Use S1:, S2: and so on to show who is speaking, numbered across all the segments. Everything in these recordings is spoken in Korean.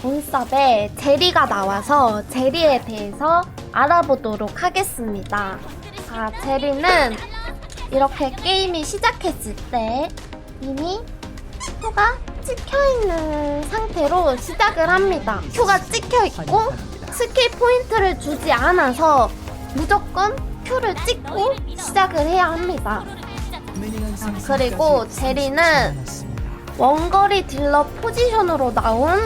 S1: 본섭에 제리가 나와서 제리에 대해서 알아보도록 하겠습니다. 자, 제리는 이렇게 게임이 시작했을 때 이미 큐가 찍혀있는 상태로 시작을 합니다. 큐가 찍혀있고 스킬 포인트를 주지 않아서 무조건 큐를 찍고 시작을 해야 합니다. 그리고 제리는 원거리 딜러 포지션으로 나온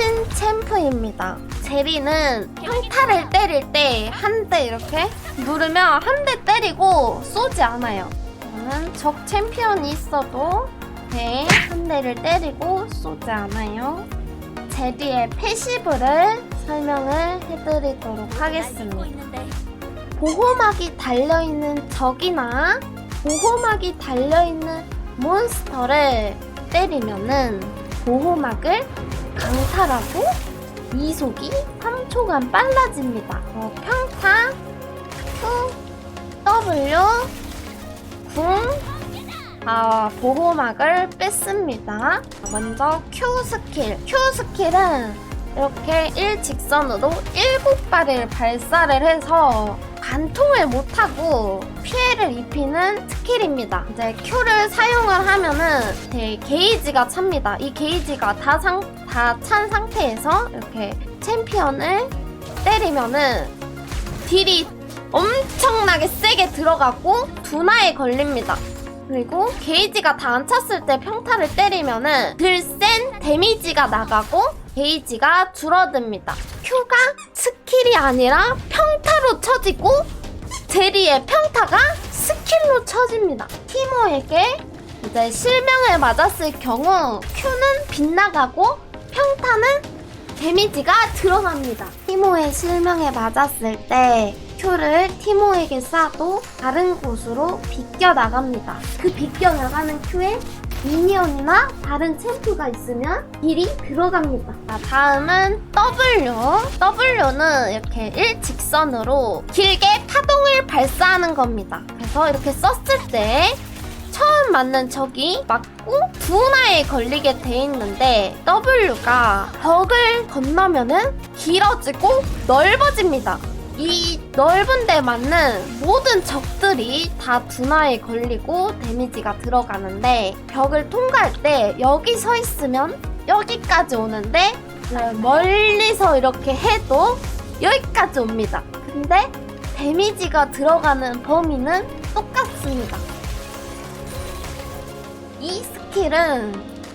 S1: 신 챔프입니다. 제리는 평타를 때릴 때 한 대 이렇게 누르면 한 대 때리고 쏘지 않아요. 저는 적 챔피언이 있어도 네, 한 대를 때리고 쏘지 않아요. 제리의 패시브를 설명을 해드리도록 하겠습니다. 보호막이 달려있는 적이나 보호막이 달려있는 몬스터를 때리면은 보호막을 강탈하고 이속이 3초간 빨라집니다. 어, 평타, Q, W, 궁, 아, 보호막을 뺐습니다. 먼저 Q 스킬. Q 스킬은 이렇게 일직선으로 7발을 발사를 해서 관통을 못하고 피해를 입히는 스킬입니다. 이제 Q를 사용을 하면은 제 게이지가 찹니다. 이 게이지가 다 상, 다 찬 상태에서 이렇게 챔피언을 때리면은 딜이 엄청나게 세게 들어가고 두나에 걸립니다. 그리고 게이지가 다 안 찼을 때 평타를 때리면은 들 센 데미지가 나가고 게이지가 줄어듭니다. Q가 스킬이 아니라 평타로 쳐지고 제리의 평타가 스킬로 쳐집니다. 티모에게 이제 실명을 맞았을 경우 Q는 빗나가고 평타는 데미지가 들어갑니다. 티모의 실명에 맞았을 때 큐를 티모에게 쏴도 다른 곳으로 비껴 나갑니다. 그 비껴 나가는 큐에 미니언이나 다른 챔프가 있으면 딜이 들어갑니다. 자, 다음은 W. W는 이렇게 일직선으로 길게 파동을 발사하는 겁니다. 그래서 이렇게 썼을 때 처음 맞는 적이 맞고 두나에 걸리게 돼 있는데 W가 벽을 건너면은 길어지고 넓어집니다. 이 넓은 데 맞는 모든 적들이 다 두나에 걸리고 데미지가 들어가는데 벽을 통과할 때 여기 서 있으면 여기까지 오는데 네, 멀리서 이렇게 해도 여기까지 옵니다. 근데 데미지가 들어가는 범위는 똑같습니다. 이 스킬은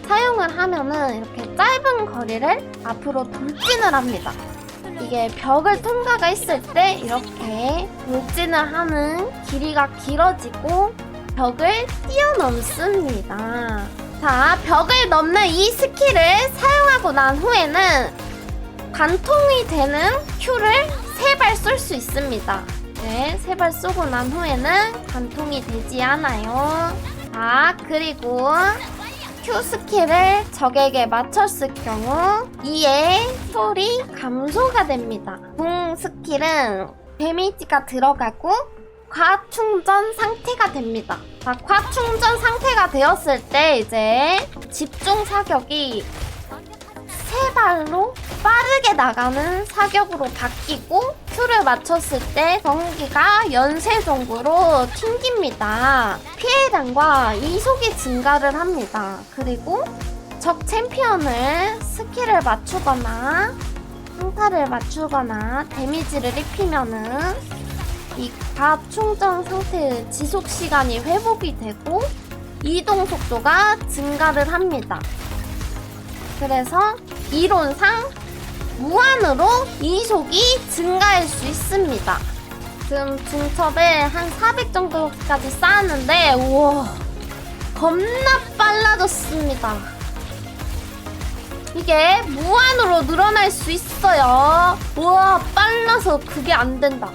S1: 사용을 하면은 이렇게 짧은 거리를 앞으로 돌진을 합니다. 이게 벽을 통과가 있을 때 이렇게 돌진을 하는 길이가 길어지고 벽을 뛰어넘습니다. 자, 벽을 넘는 이 스킬을 사용하고 난 후에는 관통이 되는 Q를 세 발 쏠 수 있습니다. 네, 세 발 쏘고 난 후에는 관통이 되지 않아요. 자, 그리고 Q 스킬을 적에게 맞췄을 경우 이의 소리 감소가 됩니다. 궁 스킬은 데미지가 들어가고 과충전 상태가 됩니다. 자, 과충전 상태가 되었을 때 이제 집중 사격이 세 발로 빠르게 나가는 사격으로 바뀌고 큐를 맞췄을 때 전기가 연쇄적으로 튕깁니다. 피해량과 이속이 증가를 합니다. 그리고 적 챔피언을 스킬을 맞추거나 평타를 맞추거나 데미지를 입히면은 이 과충전 상태의 지속 시간이 회복이 되고 이동 속도가 증가를 합니다. 그래서 이론상 무한으로 이속이 증가할 수 있습니다. 지금 중첩에 한 400 정도까지 쌓았는데 우와 겁나 빨라졌습니다. 이게 무한으로 늘어날 수 있어요. 우와 빨라서 그게 안 된다.